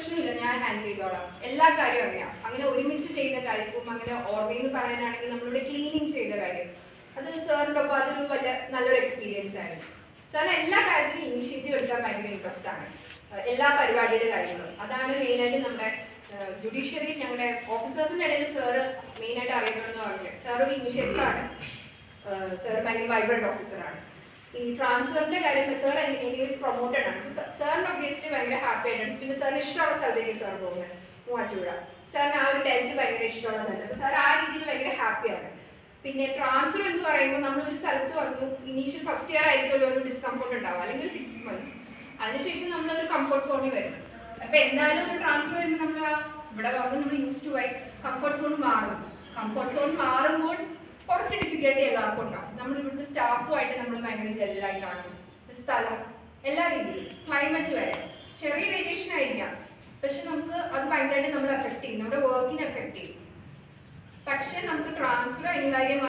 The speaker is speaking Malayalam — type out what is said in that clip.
പ്രശ്നമില്ല ഞാൻ ഹാൻഡിൽ ചെയ്തോളാം. എല്ലാ കാര്യവും അങ്ങനെയാണ് അങ്ങനെ ഒരുമിച്ച് ചെയ്യുന്ന കാര്യവും അങ്ങനെ ഓർമ്മയെന്ന് പറയാനാണെങ്കിൽ നമ്മളുടെ ക്ലീനിങ് ചെയ്ത കാര്യം. അത് സാറിന്റെ ഒപ്പം അതൊരു വലിയ നല്ലൊരു എക്സ്പീരിയൻസ് ആയിരുന്നു. സാറിന് എല്ലാ കാര്യത്തിലും ഇനിഷ്യേറ്റീവ് എടുക്കാൻ ഭയങ്കര ഇൻട്രസ്റ്റ് ആണ്. എല്ലാ പരിപാടിയുടെ കാര്യങ്ങളും. അതാണ് മെയിനായിട്ട് നമ്മുടെ ജുഡീഷ്യറി ഞങ്ങളുടെ ഓഫീസേഴ്സിന്റെ ഇടയിൽ സാറ് മെയിനായിട്ട് അറിയപ്പെടുന്ന പറഞ്ഞത്. സാർ ഒരു ആണ്. സാർ ഭയങ്കര വൈബ്രന്റ് ഓഫീസറാണ് ഈ ട്രാൻസ്ഫറിന്റെ കാര്യം സാർ എനിവേസ് പ്രൊമോട്ടഡ് ആണ് സാറിന് ഒബ്വിയസ്ലി ഭയങ്കര ഹാപ്പി ആയിട്ടാണ്. പിന്നെ സാറിന് ഇഷ്ടമുള്ള സ്ഥലത്തേക്ക് സാർ പോകുന്നത് മൂവാറ്റുപുഴ. സാറിന് ആ ഒരു ടെന്റ് ഭയങ്കര ഇഷ്ടമുള്ളതല്ല അപ്പോൾ സാർ ആ രീതിയിൽ ഭയങ്കര ഹാപ്പിയാണ് പിന്നെ ട്രാൻസ്ഫർ എന്ന് പറയുമ്പോൾ നമ്മൾ ഒരു സ്ഥലത്ത് വന്നു. ഇനീഷ്യൽ ഫസ്റ്റ് ഇയർ ആയിരിക്കുമല്ലോ ഒരു ഡിസ്കംഫോർട്ട് ഉണ്ടാവും അല്ലെങ്കിൽ ഒരു സിക്സ് മന്ത്സ് അതിനുശേഷം നമ്മൾ ഒരു കംഫർട്ട് സോണിൽ വരും. അപ്പൊ എന്തായാലും ഒരു ട്രാൻസ്ഫർ വരുമ്പോൾ നമ്മൾ ഇവിടെ വന്ന് നമ്മൾ യൂസ് ടു ആയി കംഫർട്ട് സോൺ മാറും. കംഫർട്ട് സോൺ മാറുമ്പോൾ കുറച്ച് ഡിഫിക്കൽട്ടി എല്ലാവർക്കും ഉണ്ടാവും. നമ്മൾ ഇവിടുത്തെ സ്റ്റാഫുമായിട്ട് നമ്മൾ ഭയങ്കര ജെല്ലായി കാണും. സ്ഥലം എല്ലാ രീതിയിലും ക്ലൈമറ്റ് വരെ. ചെറിയ വേരിയേഷൻ ആയിരിക്കാം. പക്ഷെ നമുക്ക് അത് ഭയങ്കരമായിട്ട് നമ്മളെ എഫക്ട് ചെയ്യും. നമ്മുടെ വർക്കിനെ എഫക്ട് ചെയ്യും. പക്ഷെ നമുക്ക് ട്രാൻസ്ഫർ അനിവാര്യമാണ്